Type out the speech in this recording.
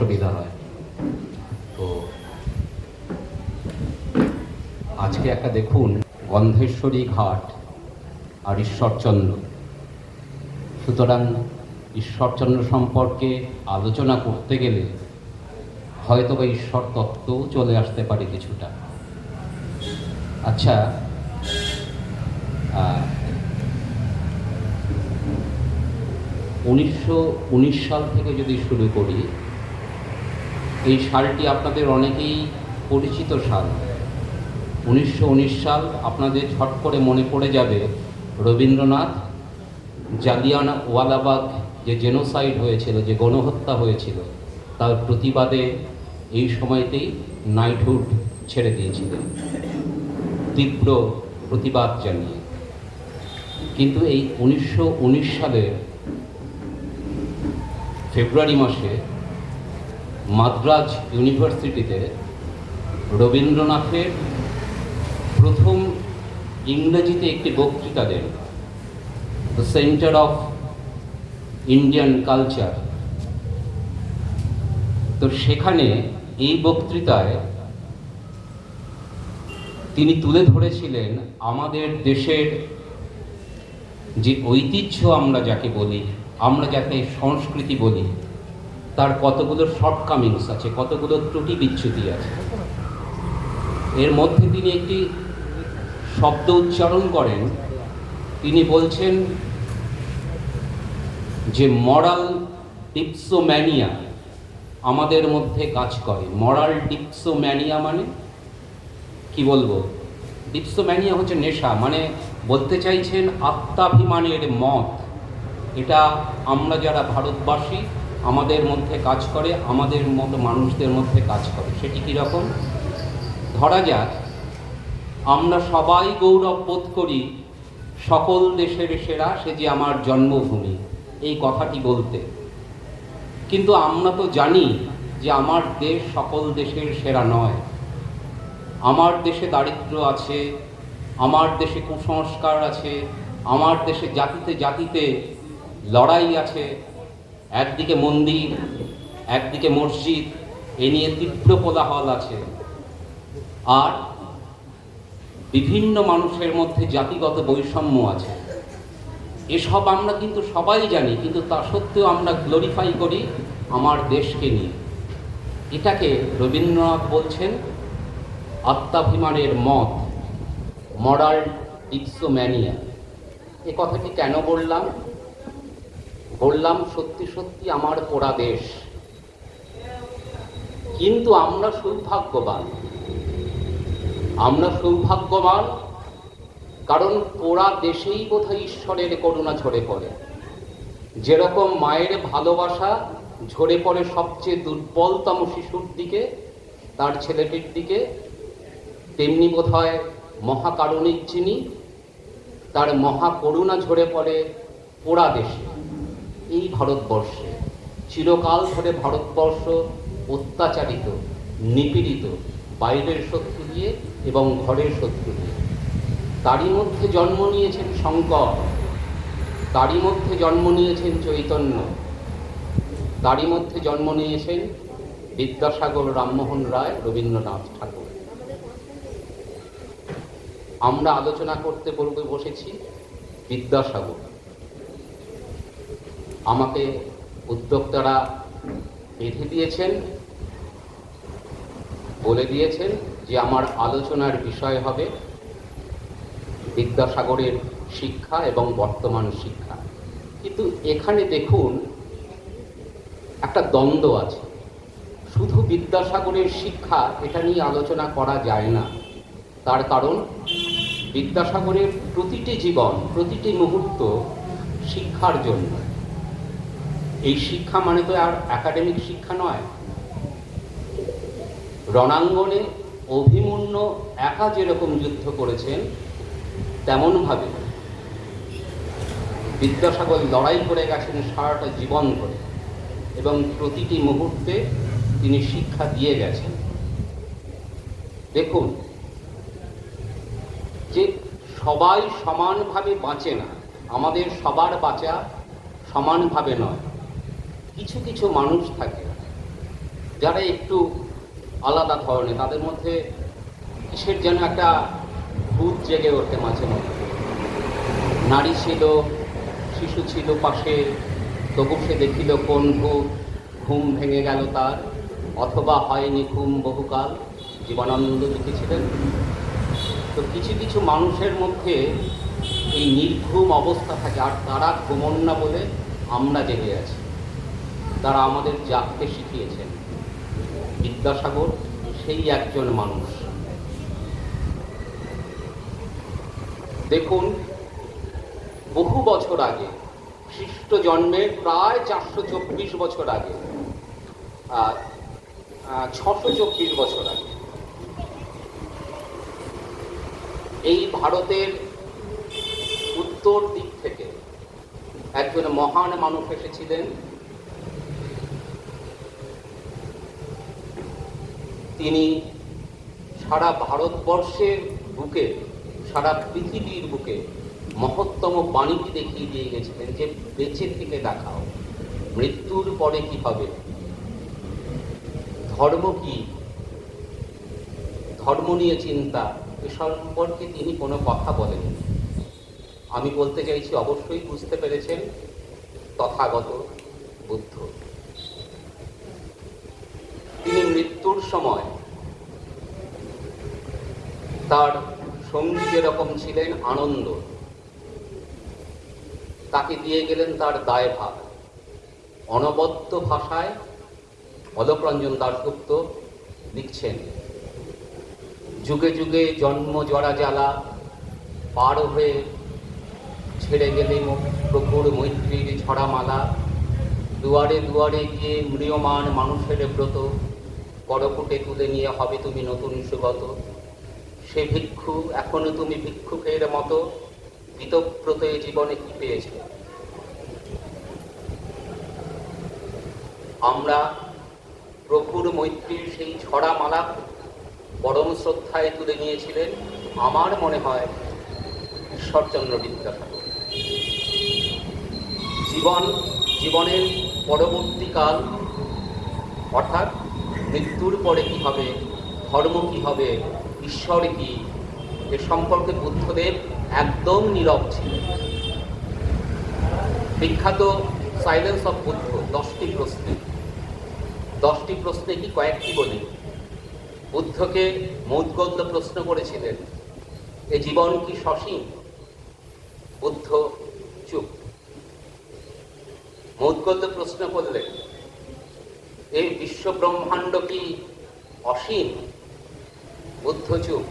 অসুবিধা হয়। তো আজকে একটা দেখুন, গন্ধেশ্বরী ঘাট আর ঈশ্বরচন্দ্র। সুতরাং ঈশ্বরচন্দ্র সম্পর্কে আলোচনা করতে গেলে হয়তো বা ঈশ্বর তত্ত্বও চলে আসতে পারে কিছুটা। আচ্ছা উনিশশো উনিশ সাল থেকে যদি শুরু করি এই সালটি আপনাদের অনেকেই পরিচিত সাল উনিশশো উনিশ সাল আপনাদের ছট করে মনে পড়ে যাবে রবীন্দ্রনাথ জালিয়ানা ওয়ালাবাগ যে জেনোসাইড হয়েছিল, যে গণহত্যা হয়েছিল, তার প্রতিবাদে এই সময়তেই নাইটহুড ছেড়ে দিয়েছিলেন। তীব্র প্রতিবাদ জানিয়ে। কিন্তু এই উনিশশো উনিশ সালের ফেব্রুয়ারি মাসে মাদ্রাজ ইউনিভার্সিটিতে রবীন্দ্রনাথের প্রথম ইংরেজিতে একটি বক্তৃতা দেন। The centre of Indian culture তো সেখানে এই বক্তৃতায় তিনি তুলে ধরেছিলেন আমাদের দেশের যে ঐতিহ্য আমরা যাকে বলি, আমরা যাকে সংস্কৃতি বলি তার কতগুলো শর্টকামিংস আছে, কতগুলো ত্রুটি বিচ্যুতি আছে। এর মধ্যে তিনি একটি শব্দ উচ্চারণ করেন, তিনি বলছেন যে, মরাল ডিপসোম্যানিয়া আমাদের মধ্যে কাজ করে। মরাল ডিপসোম্যানিয়া মানে? কি বলব? ডিপসোম্যানিয়া হচ্ছে নেশা মানে বলতে চাইছেন আত্মাভিমানের মত। এটা আমরা যারা ভারতবাসী আমাদের মধ্যে কাজ করে, আমাদের মতো মানুষদের মধ্যে কাজ করে। সেটি কীরকম ধরা যাক, আমরা সবাই গৌরব বোধ করি সকল দেশের সেরা, সে যে আমার জন্মভূমি, এই কথাটি বলতে। কিন্তু আমরা তো জানি যে আমার দেশ সকল দেশের সেরা নয়। আমার দেশে দারিদ্র আছে, আমার দেশে কুসংস্কার আছে, আমার দেশে জাতিতে জাতিতে লড়াই আছে একদিকে মন্দির, একদিকে মসজিদ, এ নিয়ে তীব্র কোলাহল আছে। আর বিভিন্ন মানুষের মধ্যে জাতিগত বৈষম্য আছে। এসব আমরা কিন্তু সবাই জানি, কিন্তু তা সত্ত্বেও আমরা গ্লোরিফাই করি আমার দেশকে নিয়ে। এটাকে রবীন্দ্রনাথ বলছেন আত্মাভিমানের মত মরাল ডিপসোম্যানিয়া এ কথাটি কেন বললাম? বললাম, সত্যি সত্যি আমার পোড়া দেশ। কিন্তু আমরা সৌভাগ্যবান। আমরা সৌভাগ্যবান কারণ পোড়া দেশেই বোধহয় ঈশ্বরের করুণা ঝরে পড়ে। যেরকম মায়ের ভালোবাসা ঝরে পড়ে সবচেয়ে দুর্বলতম শিশুর দিকে, তার ছেলেটির দিকে, তেমনি বোধ হয় মহাকারণিক যিনি, তার মহাকরুণা ঝরে পড়ে পোড়া দেশে। এই ভারতবর্ষে চিরকাল ধরে ভারতবর্ষ অত্যাচারিত, নিপীড়িত, বাইরের শত্রু দিয়ে এবং ঘরের শত্রু দিয়ে। তারই মধ্যে জন্ম নিয়েছেন শঙ্কর, তারই মধ্যে জন্ম নিয়েছেন চৈতন্য, তারই মধ্যে জন্ম নিয়েছেন বিদ্যাসাগর রামমোহন রায়, রবীন্দ্রনাথ ঠাকুর। আমরা আলোচনা করতে বলবে বসেছি বিদ্যাসাগর। আমাকে উদ্যোক্তারা বেঁধে দিয়েছেন, বলে দিয়েছেন যে আমার আলোচনার বিষয় হবে বিদ্যাসাগরের শিক্ষা এবং বর্তমান শিক্ষা। কিন্তু এখানে দেখুন, একটা দ্বন্দ্ব আছে। শুধু বিদ্যাসাগরের শিক্ষা এটা নিয়ে আলোচনা করা যায় না। তার কারণ, বিদ্যাসাগরের প্রতিটি জীবন, প্রতিটি মুহূর্ত শিক্ষার জন্য। এই শিক্ষা মানে তো আর একাডেমিক শিক্ষা নয়। রণাঙ্গনে অভিমন্য একা যেরকম যুদ্ধ করেছেন, তেমনভাবে বিদ্যাসাগর লড়াই করে গেছেন সারাটা জীবন ধরে এবং প্রতিটি মুহূর্তে তিনি শিক্ষা দিয়ে গেছেন। দেখুন, যে সবাই সমানভাবে বাঁচে না, আমাদের সবার বাঁচা সমানভাবে নয়। কিছু কিছু মানুষ থাকে যারা একটু আলাদা ধরনের, তাদের মধ্যে কিসের যেন একটা ভূত জেগে ওঠে মাঝে মধ্যে। নারী ছিল, শিশু ছিল পাশে, তবু সে দেখিল কোন ভূত ঘুম ভেঙে গেল তার, অথবা হয়নি ঘুম বহুকাল, জীবনানন্দ লিখেছিলেন তো কিছু কিছু মানুষের মধ্যে এই নির্ঘুম অবস্থা থাকে, আর তারা ঘুমন না বলে আমরা জেগে আছি। তারা আমাদের জাগতে শিখিয়েছেন। বিদ্যাসাগর সেই একজন মানুষ। দেখুন, বহু বছর আগে, খ্রিস্ট জন্মের প্রায় চারশো চব্বিশ বছর আগে আর ছশো চব্বিশ বছর আগে, এই ভারতের উত্তর দিক থেকে একজন মহান মানুষ এসেছিলেন। তিনি সারা ভারতবর্ষের বুকে, সারা পৃথিবীর বুকে মহত্তম বাণীটি দেখিয়ে দিয়ে গেছিলেন যে বেঁচে থেকে দেখাও, মৃত্যুর পরে কি হবে? ধর্ম কি? ধর্ম নিয়ে চিন্তা, এ সম্পর্কে তিনি কোনো কথা বলেন আমি বলতে চাইছি, অবশ্যই বুঝতে পেরেছেন, তথাগত বুদ্ধ। মৃত্যুর সময়। তার সঙ্গী যেরকম ছিলেন আনন্দ, তাকে দিয়ে গেলেন তার দায়ভার। অনবদ্য ভাষায় অলোকরঞ্জন দাশগুপ্ত লিখছেন, যুগে যুগে জন্ম জরা জ্বালা, পার হয়ে ছেড়ে গেলে প্রভুর মৈত্রীর ছড়ামালা, দুয়ারে দুয়ারে গিয়ে ম্রিয়মান মানুষের ব্রত করকুটে তুলে নিয়ে হবে তুমি নতুন সুগত সে ভিক্ষু এখনও তুমি ভিক্ষুকের মতো বিতব্রত জীবনে কি পেয়েছে? আমরা প্রভুর মৈত্রীর সেই ছড়া মালা পরম শ্রদ্ধায় তুলে নিয়েছিলেন আমার মনে হয় ঈশ্বরচন্দ্র বিদ্যাসাগর। জীবন, জীবনের পরবর্তীকাল অর্থাৎ মৃত্যুর পরে কি হবে? ধর্ম কি হবে? ঈশ্বর কি? এ সম্পর্কে বুদ্ধদেব একদম নীরব ছিলেন। বিখ্যাত সাইলেন্স অফ বুদ্ধ, দশটি প্রশ্নে। দশটি প্রশ্নে কি কয়েকটি বলি? বুদ্ধকে মৌদ্গল্য প্রশ্ন করেছিলেন, এ জীবন কি সসীম? বুদ্ধ চুপ। মৌদ্গল্য প্রশ্ন করলেন এই বিশ্ব ব্রহ্মাণ্ড কি অসীম? বুদ্ধ চুপ